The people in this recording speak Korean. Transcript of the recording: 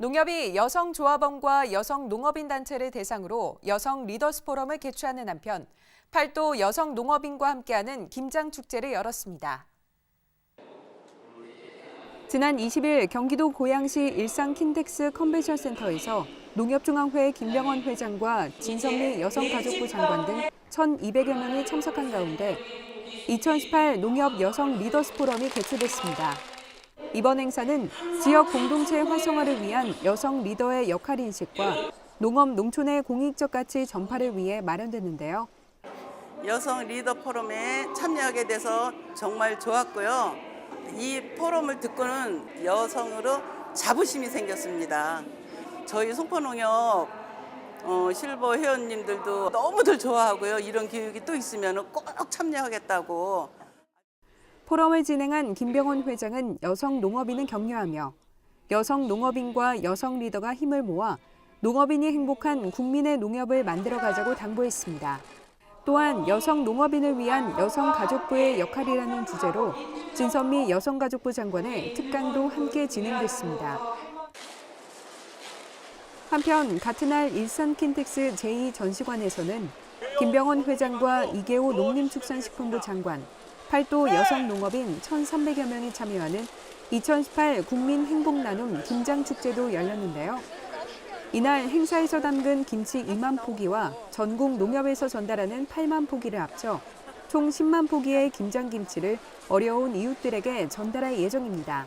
농협이 여성 조합원과 여성 농업인 단체를 대상으로 여성 리더스 포럼을 개최하는 한편 팔도 여성 농업인과 함께하는 김장 축제를 열었습니다. 지난 20일 경기도 고양시 일산 킨텍스 컨벤션 센터에서 농협중앙회 김병원 회장과 진선미 여성가족부 장관 등 1,200여 명이 참석한 가운데 2018 농협 여성 리더스 포럼이 개최됐습니다. 이번 행사는 지역 공동체 활성화를 위한 여성 리더의 역할 인식과 농업 농촌의 공익적 가치 전파를 위해 마련됐는데요. 여성 리더 포럼에 참여하게 돼서 정말 좋았고요. 이 포럼을 듣고는 여성으로 자부심이 생겼습니다. 저희 송포농협 어, 실버 회원님들도 너무들 좋아하고요. 이런 교육이 또 있으면 꼭 참여하겠다고 포럼을 진행한 김병원 회장은 여성 농업인을 격려하며 여성 농업인과 여성 리더가 힘을 모아 농업인이 행복한 국민의 농협을 만들어 가자고 당부했습니다. 또한 여성 농업인을 위한 여성가족부의 역할이라는 주제로 진선미 여성가족부 장관의 특강도 함께 진행됐습니다. 한편 같은 날 일산 킨텍스 제2전시관에서는 김병원 회장과 이계호 농림축산식품부 장관, 팔도 여성 농업인 1,300여 명이 참여하는 2018 국민 행복 나눔 김장 축제도 열렸는데요. 이날 행사에서 담근 김치 2만 포기와 전국 농협에서 전달하는 8만 포기를 합쳐 총 10만 포기의 김장 김치를 어려운 이웃들에게 전달할 예정입니다.